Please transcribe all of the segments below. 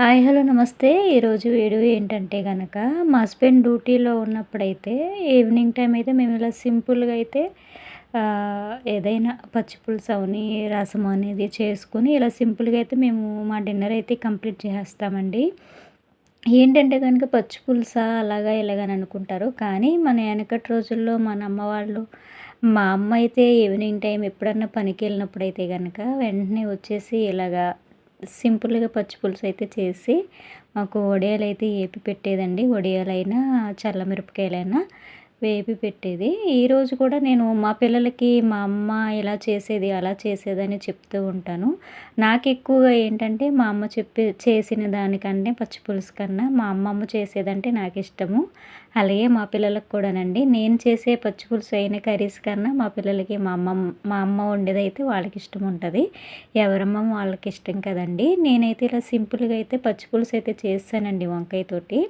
Hi hello నమస్తే. ఈరోజు video ఏంటంటే కనుక మా హస్బెండ్ డ్యూటీలో ఉన్నప్పుడైతే ఈవినింగ్ టైం అయితే మేము ఇలా సింపుల్గా అయితే ఏదైనా పచ్చి అవని రసం అనేది చేసుకొని ఇలా సింపుల్గా అయితే మేము మా డిన్నర్ అయితే కంప్లీట్ చేసేస్తామండి. ఏంటంటే కనుక పచ్చి పులుసా అలాగా ఇలాగని అనుకుంటారు. కానీ మన వెనకటి రోజుల్లో మన అమ్మ వాళ్ళు మా అమ్మ అయితే ఈవినింగ్ టైం ఎప్పుడన్నా పనికి వెళ్ళినప్పుడు అయితే కనుక వెంటనే వచ్చేసి ఇలాగా సింపుల్గా పచ్చి పులుసు అయితే చేసి మాకు వడియాలు అయితే ఏపి పెట్టేదండి. వడియాలైనా చల్లమిరపకాయలైనా వేపి పెట్టేది. ఈరోజు కూడా నేను మా పిల్లలకి మా అమ్మ ఇలా చేసేది అలా చేసేదని చెప్తూ ఉంటాను. నాకు ఎక్కువగా ఏంటంటే మా అమ్మ చెప్పి చేసిన దానికంటే పచ్చి పులుసు కన్నా మా అమ్మమ్మ చేసేదంటే నాకు ఇష్టము. అలాగే మా పిల్లలకు కూడానండి. నేను చేసే పచ్చి పులుసు అయిన కర్రీస్ కన్నా మా పిల్లలకి మా అమ్మ మా అమ్మ వండేదైతే అయితే వాళ్ళకి ఇష్టం ఉంటుంది. ఎవరమ్మ వాళ్ళకి ఇష్టం కదండి. నేనైతే ఇలా సింపుల్గా అయితే పచ్చి పులుసు అయితే చేస్తానండి వంకాయతోటి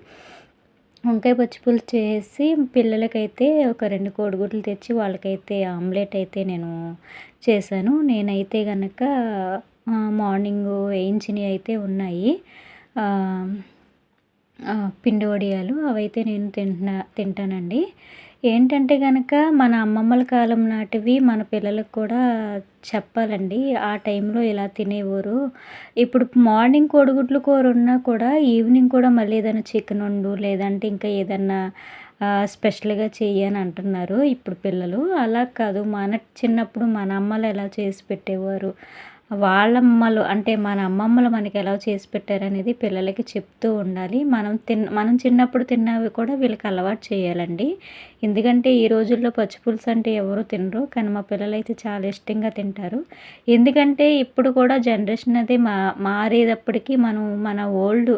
వంకాయ పచ్చిపులుసు చేసి పిల్లలకైతే ఒక రెండు కోడిగుడ్లు తెచ్చి వాళ్ళకైతే ఆమ్లెట్ అయితే నేను చేశాను. నేనైతే కనుక మార్నింగ్ వేయించినవి అయితే ఉన్నాయి. పిండి వడియాలు అవైతే నేను తింటున్నా తింటానండి. ఏంటంటే కనుక మన అమ్మమ్మల కాలం నాటివి మన పిల్లలకు కూడా చెప్పాలండి. ఆ టైంలో ఇలా తినేవారు. ఇప్పుడు మార్నింగ్ కోడిగుడ్లు కూర ఉన్నా కూడా ఈవినింగ్ కూడా మళ్ళీ ఏదైనా చికెన్ వండు లేదంటే ఇంకా ఏదన్నా స్పెషల్గా చెయ్యని అంటున్నారు. ఇప్పుడు పిల్లలు అలా కాదు. మన చిన్నప్పుడు మన అమ్మలు ఎలా చేసి పెట్టేవారు? వాళ్ళమ్మలు అంటే మన అమ్మమ్మలు మనకి ఎలా చేసి పెట్టారనేది పిల్లలకి చెప్తూ ఉండాలి. మనం తిన్ మనం చిన్నప్పుడు తిన్నవి కూడా వీళ్ళకి అలవాటు చేయాలండి. ఎందుకంటే ఈ రోజుల్లో పచ్చిపులుసు అంటే ఎవరు తినరు కానీ మా పిల్లలు అయితే చాలా ఇష్టంగా తింటారు. ఎందుకంటే ఇప్పుడు కూడా జనరేషన్ అది మా మారేటప్పటికీ మనం మన ఓల్డ్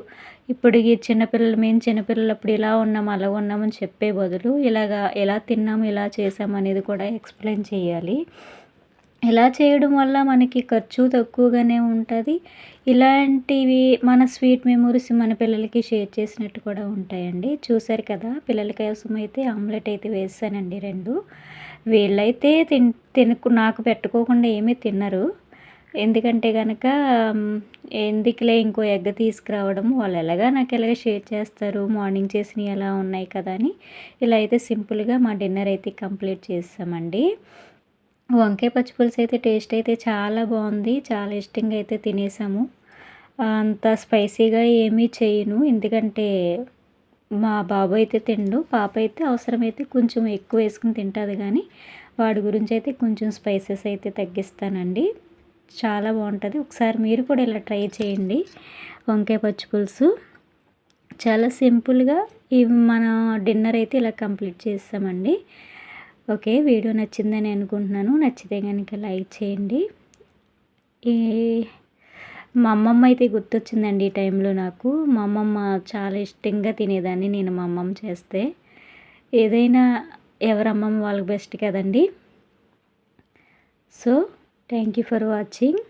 ఇప్పుడు ఈ చిన్నపిల్లలు మేము చిన్నపిల్లలు అప్పుడు ఇలా ఉన్నాం అలా ఉన్నామని చెప్పే బదులు ఇలాగా ఎలా తిన్నాము ఇలా చేసాము అనేది కూడా ఎక్స్ప్లెయిన్ చేయాలి. ఇలా చేయడం వల్ల మనకి ఖర్చు తక్కువగానే ఉంటుంది? ఇలాంటివి మన స్వీట్ మెమోరీస్ మన పిల్లలకి షేర్ చేసినట్టు కూడా ఉంటాయండి. చూసారు కదా పిల్లల కోసం అయితే ఆమ్లెట్ అయితే వేసానండి రెండు. వీళ్ళైతే తిన్ తినకు నాకు పెట్టుకోకుండా ఏమీ తినరు. ఎందుకంటే కనుక ఎందుకులే ఇంకో ఎగ్గ తీసుకురావడం? వాళ్ళు ఎలాగా నాకు ఎలాగ షేర్ చేస్తారు? మార్నింగ్ చేసినవి ఎలా ఉన్నాయి కదా అని. ఇలా అయితే సింపుల్గా మా డిన్నర్ అయితే కంప్లీట్ చేస్తామండి. వంకాయ పచ్చిపులుసు అయితే టేస్ట్ అయితే చాలా బాగుంది. చాలా ఇష్టంగా అయితే తినేసాము. అంత స్పైసీగా ఏమీ చేయను. ఎందుకంటే మా బాబు అయితే తిండు పాప అయితే అవసరమైతే కొంచెం ఎక్కువ వేసుకుని తింటుంది కానీ వాడి గురించి అయితే కొంచెం స్పైసెస్ అయితే తగ్గిస్తానండి. చాలా బాగుంటుంది. ఒకసారి మీరు కూడా ఇలా ట్రై చేయండి వంకాయ పచ్చి పులుసు. చాలా సింపుల్గా ఇవి మన డిన్నర్ అయితే ఇలా కంప్లీట్ చేస్తామండి. ఓకే వీడియో నచ్చిందని అనుకుంటున్నాను. నచ్చితే కనుక లైక్ చేయండి. ఈ మా అమ్మమ్మ అయితే గుర్తొచ్చిందండి ఈ టైంలో నాకు. మా అమ్మమ్మ చాలా ఇష్టంగా తినేదాన్ని నేను మా అమ్మమ్మ చేస్తే. ఏదైనా ఎవరమ్మమ్మ వాళ్ళకి బెస్ట్ కదండి. So thank you for watching.